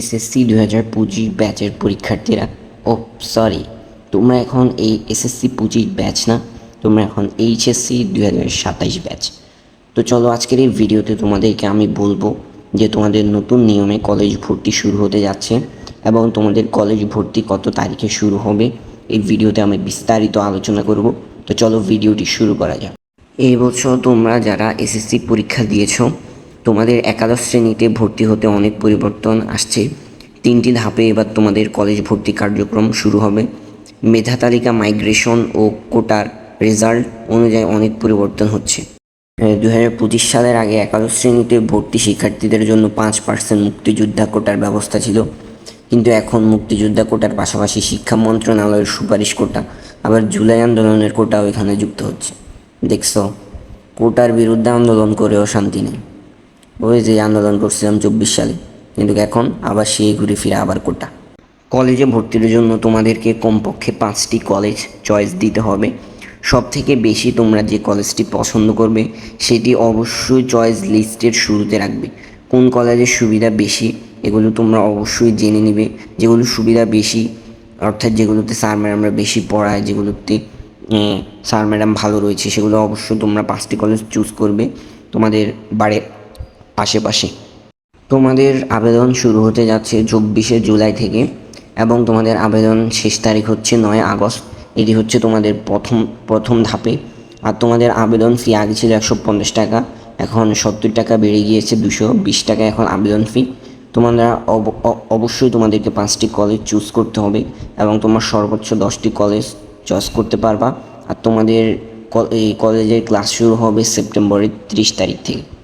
SSC দু হাজার পঁচিশ ব্যাচের পরীক্ষার্থীরা। ও সরি তোমরা এখন এই এসএসসি পঁচিশ ব্যাচ না? তোমরা এখন এইচএসসি দু হাজার সাতাইশ ব্যাচ। তো চলো আজকের এই ভিডিওতে তোমাদেরকে আমি বলব যে তোমাদের নতুন নিয়মে কলেজ ভর্তি শুরু হতে যাচ্ছে এবং তোমাদের কলেজ ভর্তি কত তারিখে শুরু হবে, এই ভিডিওতে আমি বিস্তারিত আলোচনা করব। তো চলো ভিডিওটি শুরু করা যাক। এই বছর তোমরা যারা এসএসসি পরীক্ষা দিয়েছ তোমাদের একাদশ শ্রেণীতে ভর্তি হতে অনেক পরিবর্তন আসছে। তিনটি ধাপে এবার তোমাদের কলেজ ভর্তি কার্যক্রম শুরু হবে। মেধা তালিকা মাইগ্রেশন ও কোটার রেজাল্ট অনুযায়ী অনেক পরিবর্তন হচ্ছে। দু হাজার পঁচিশ সালের আগে একাদশ শ্রেণীতে ভর্তি শিক্ষার্থীদের জন্য পাঁচ পার্সেন্ট মুক্তিযোদ্ধা কোটার ব্যবস্থা ছিল। কিন্তু এখন মুক্তিযোদ্ধা কোটার পাশাপাশি শিক্ষা মন্ত্রণালয়ের সুপারিশ কোটা, আবার জুলাই আন্দোলনের কোটাও এখানে যুক্ত হচ্ছে। দেখছ, কোটার বিরুদ্ধে আন্দোলন করেও শান্তি নেই। ওই যে আন্দোলন করছিলাম চব্বিশ সালে। কিন্তু এখন আবার সেই ঘুরে ফিরে আবার কোটা। কলেজে ভর্তির জন্য তোমাদেরকে কমপক্ষে পাঁচটি কলেজ চয়েস দিতে হবে। সব থেকে বেশি তোমরা যে কলেজটি পছন্দ করবে, সেটি অবশ্যই চয়েস লিস্টের শুরুতে রাখবে। কোন কলেজের সুবিধা বেশি, এগুলো তোমরা অবশ্যই জেনে নেবে। যেগুলো সুবিধা বেশি, অর্থাৎ যেগুলোতে স্যার ম্যাডামরা বেশি পড়ায়, যেগুলোতে স্যার ম্যাডাম ভালো রয়েছে, সেগুলো অবশ্যই তোমরা পাঁচটি কলেজ চুজ করবে। তোমাদের বাড়ির আশেপাশে। তোমাদের আবেদন শুরু হতে যাচ্ছে চব্বিশে জুলাই থেকে এবং তোমাদের আবেদন শেষ তারিখ হচ্ছে নয় আগস্ট। এটি হচ্ছে তোমাদের প্রথম প্রথম ধাপে। আর তোমাদের আবেদন ফি আগে ছিল একশো পঞ্চাশ টাকা, এখন সত্তর টাকা বেড়ে গিয়েছে দুশো বিশ টাকা এখন আবেদন ফি তোমরা অব- অবশ্যই তোমাদেরকে পাঁচটি কলেজ চুজ করতে হবে এবং তোমার সর্বোচ্চ দশটি কলেজ চয়েস করতে পারবা। আর তোমাদের এই কলেজের ক্লাস শুরু হবে সেপ্টেম্বরের ত্রিশ তারিখ থেকে।